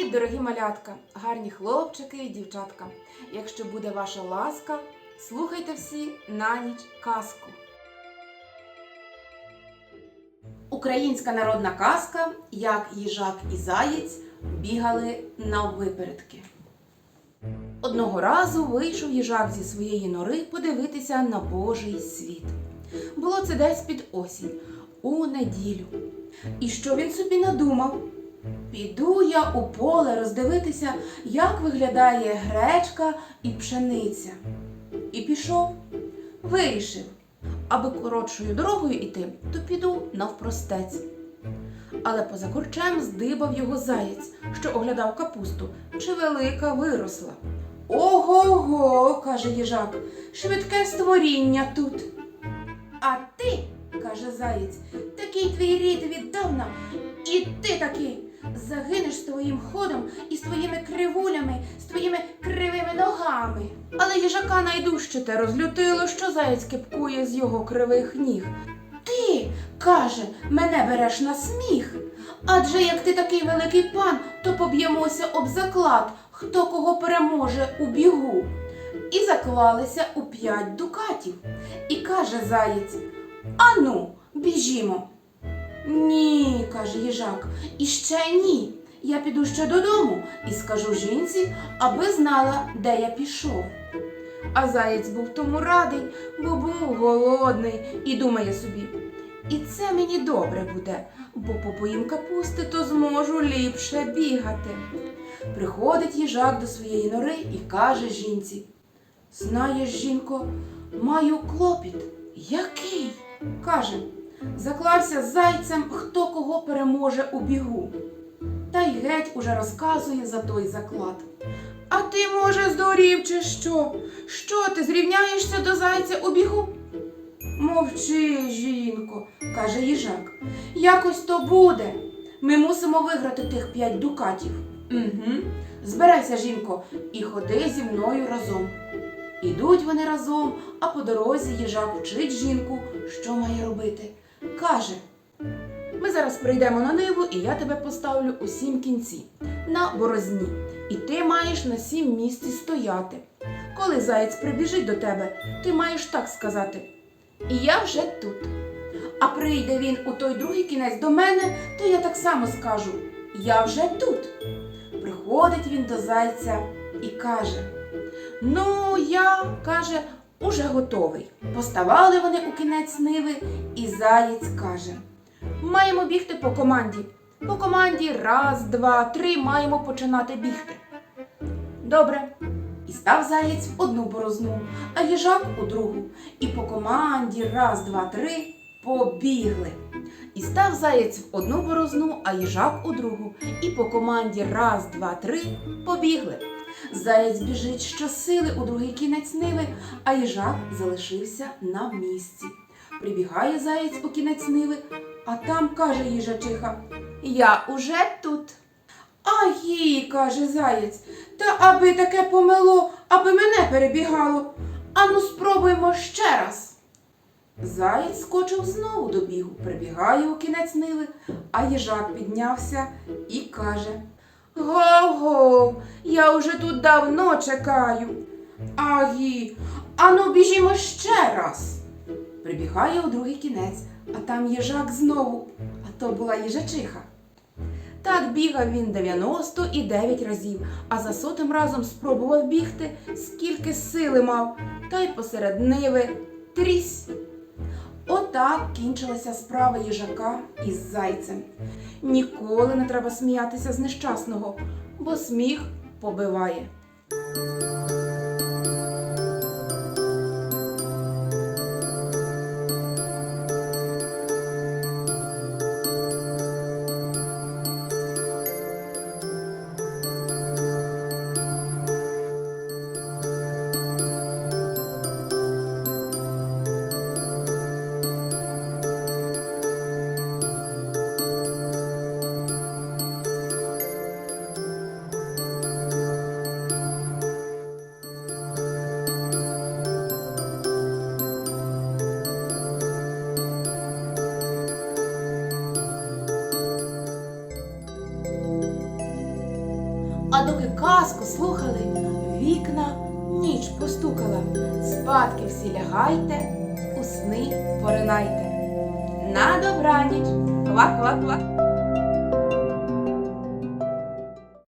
дорогі малятка, гарні хлопчики і дівчатка. Якщо буде ваша ласка, слухайте всі на ніч казку. Українська народна казка, як їжак і заєць бігали наввипередки. Одного разу вийшов їжак зі своєї нори подивитися на Божий світ. Було це десь під осінь, у неділю. І що він собі надумав? Піду я у поле роздивитися, як виглядає гречка і пшениця. І пішов, вирішив, аби коротшою дорогою іти, то піду навпростець. Але поза курчем здибав його заєць, що оглядав капусту, чи велика виросла. Ого-го, каже їжак, швидке створіння тут. А ти, каже заєць, такий твій рід віддавна, і ти такий загинеш з твоїм ходом і з твоїми кривулями, з твоїми кривими ногами. Але їжака найдужче те розлютило, що заєць кипкує з його кривих ніг. Ти, каже, мене береш на сміх. Адже як ти такий великий пан, то поб'ємося об заклад, хто кого переможе у бігу. І заклалися у п'ять дукатів. І каже заєць: Ану, біжімо. Ні, каже їжак, і ще ні. Я піду ще додому і скажу жінці, аби знала, де я пішов. А заєць був тому радий, бо був голодний і думає собі. І це мені добре буде, бо попоїм капусти, то зможу ліпше бігати. Приходить їжак до своєї нори і каже жінці: Знаєш, жінко, маю клопіт. Який? Каже. Заклався з зайцем, хто кого переможе у бігу. Та й геть уже розказує за той заклад. А ти, може, здурів, чи що? Що ти зрівняєшся до зайця у бігу? Мовчи, жінко, каже їжак. Якось то буде. Ми мусимо виграти тих п'ять дукатів. Угу. Збирайся, жінко, і ходи зі мною разом. Ідуть вони разом, а по дорозі їжак вчить жінку, що має робити. Каже: Ми зараз прийдемо на ниву, і я тебе поставлю у сім кінці на борозні, і ти маєш на сім місці стояти. Коли заєць прибіжить до тебе, ти маєш так сказати: І я вже тут. А прийде він у той другий кінець до мене, то я так само скажу: Я вже тут. Приходить він до зайця і каже: Ну, я, каже, уже готовий. Поставали вони у кінець ниви, і заєць каже: Маємо бігти по команді. По команді раз, два, три маємо починати бігти. Добре. І став заєць в одну борозну, а їжак у другу. І по команді раз, два, три побігли. І став заєць в одну борозну, а їжак у другу. І по команді раз, два, три побігли. Заєць біжить щосили у другий кінець ниви, а їжак залишився на місці. Прибігає заєць у кінець ниви, а там каже їжачиха: Я уже тут. А їй, каже заєць, та аби таке помило, аби мене перебігало. Ану, спробуймо ще раз. Заєць скочив знову до бігу, прибігає у кінець ниви, а їжак піднявся і каже: Гов-гов, я уже тут давно чекаю. Агі, ану біжімо ще раз. Прибігає у другий кінець, а там їжак знову, а то була їжачиха. Так бігав він 99 разів, а за сотим разом спробував бігти, скільки сили мав, та й посеред ниви трісь. Отак кінчилася справа їжака із зайцем. Ніколи не треба сміятися з нещасного, бо сміх побиває. Казку слухали, вікна ніч постукала. Спадки всі лягайте, у сни поринайте. На добраніч! Ква-ква-ква!